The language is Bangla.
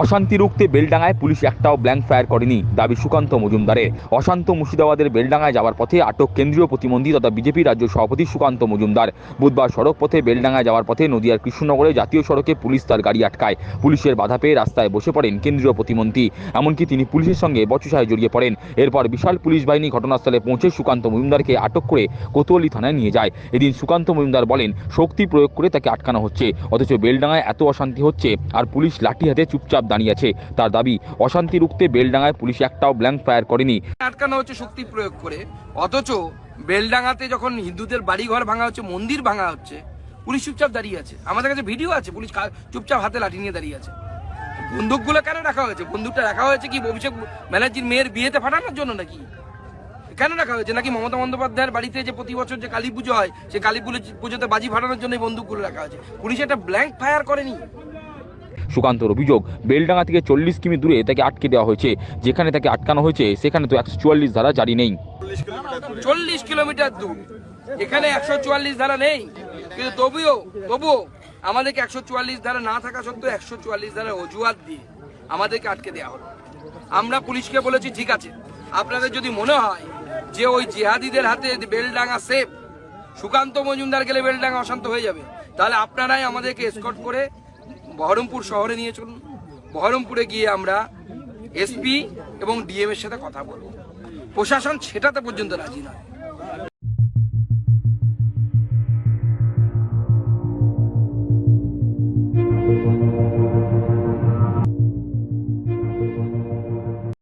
অশান্তি রুখতে বেলডাঙ্গায় পুলিশ একটাও ব্ল্যাঙ্ক ফায়ার করেনি, দাবি সুকান্ত মজুমদারের। অশান্ত মুর্শিদাবাদের বেলডাঙ্গায় যাওয়ার পথে আটক কেন্দ্রীয় প্রতিমন্ত্রী তথা বিজেপি রাজ্য সভাপতি সুকান্ত মজুমদার। বুধবার সড়ক পথে বেলডাঙ্গায় যাওয়ার পথে নদিয়ার কৃষ্ণনগরে জাতীয় সড়কে পুলিশ তার গাড়ি আটকায়। পুলিশের বাধা পেয়ে রাস্তায় বসে পড়েন কেন্দ্রীয় প্রতিমন্ত্রী। এমনকি তিনি পুলিশের সঙ্গে বচসায় জড়িয়ে পড়েন। এরপর বিশাল পুলিশ বাহিনী ঘটনাস্থলে পৌঁছে সুকান্ত মজুমদারকে আটক করে কোতোয়ালি থানায় নিয়ে যায়। এদিন সুকান্ত মজুমদার বলেন, শক্তি প্রয়োগ করে তাকে আটকানো হচ্ছে। অথচ বেলডাঙ্গায় এত অশান্তি হচ্ছে আর পুলিশ লাঠি হাতে চুপচাপ দাঁড়িয়ে আছে তার দাবি, অশান্তি রুখতে বেলডাঙ্গায় পুলিশ একটাও ব্ল্যাঙ্ক ফায়ার করেনি। আটকানো হচ্ছে শক্তি প্রয়োগ করে। অথচ বেলডাঙ্গাতে যখন হিন্দুদের বাড়ি ঘর ভাঙা হচ্ছে, মন্দির ভাঙা হচ্ছে, পুলিশ চুপচাপ দাঁড়িয়ে আছে। আমাদের কাছে ভিডিও আছে, পুলিশ চুপচাপ হাতে লাঠি নিয়ে দাঁড়িয়ে আছে। বন্দুকগুলো কেন রাখা হয়েছে? বন্দুকটা রাখা হয়েছে কি অভিষেক ব্যানার্জির মেয়ের বিয়েতে ফাটানোর জন্য নাকি? কেন রাখা হয়েছে? নাকি মমতা বন্দ্যোপাধ্যায়ের বাড়িতে যে প্রতি বছর যে কালী পুজো হয় সেই কালী পুজোতে বাজি ফাটানোর জন্য এই বন্দুকগুলো রাখা হয়েছে? পুলিশ একটা ব্ল্যাঙ্ক ফায়ার করেনি? সুকান্তর অভিযোগ। বেলডাঙ্গা থেকে চল্লিশ কিমি দূরে তাকে আটকে দেওয়া হয়েছে। যেখানে তাকে আটকানো হয়েছে, সেখানে তো একশো চুয়াল্লিশ ধারা জারি নেই। চল্লিশ কিলোমিটার দূর। এখানে একশো চুয়াল্লিশ ধারা নেই। কিন্তু তবুও তবুও আমাদেরকে একশো চুয়াল্লিশ ধারা না থাকা সত্ত্বেও একশো চুয়াল্লিশ ধারা অজুহাত দিয়ে আমাদেরকে আটকে দেওয়া হলো। আমরা পুলিশকে বলেছি, ঠিক আছে, আপনাদের যদি মনে হয় যে ওই জিহাদিদের হাতে বেলডাঙ্গা সেফ সুকান্ত মজুমদার গেলে বেলডাঙ্গা অশান্ত হয়ে যাবে। তাহলে আপনারাই আমাদেরকে এসকট করে বহরমপুর শহরে নিয়ে চলুন। বহরমপুরে গিয়ে আমরা এসপি এবং ডিএম এর সাথে কথা বলব। প্রশাসন সেটাতে পর্যন্ত রাজি নয়।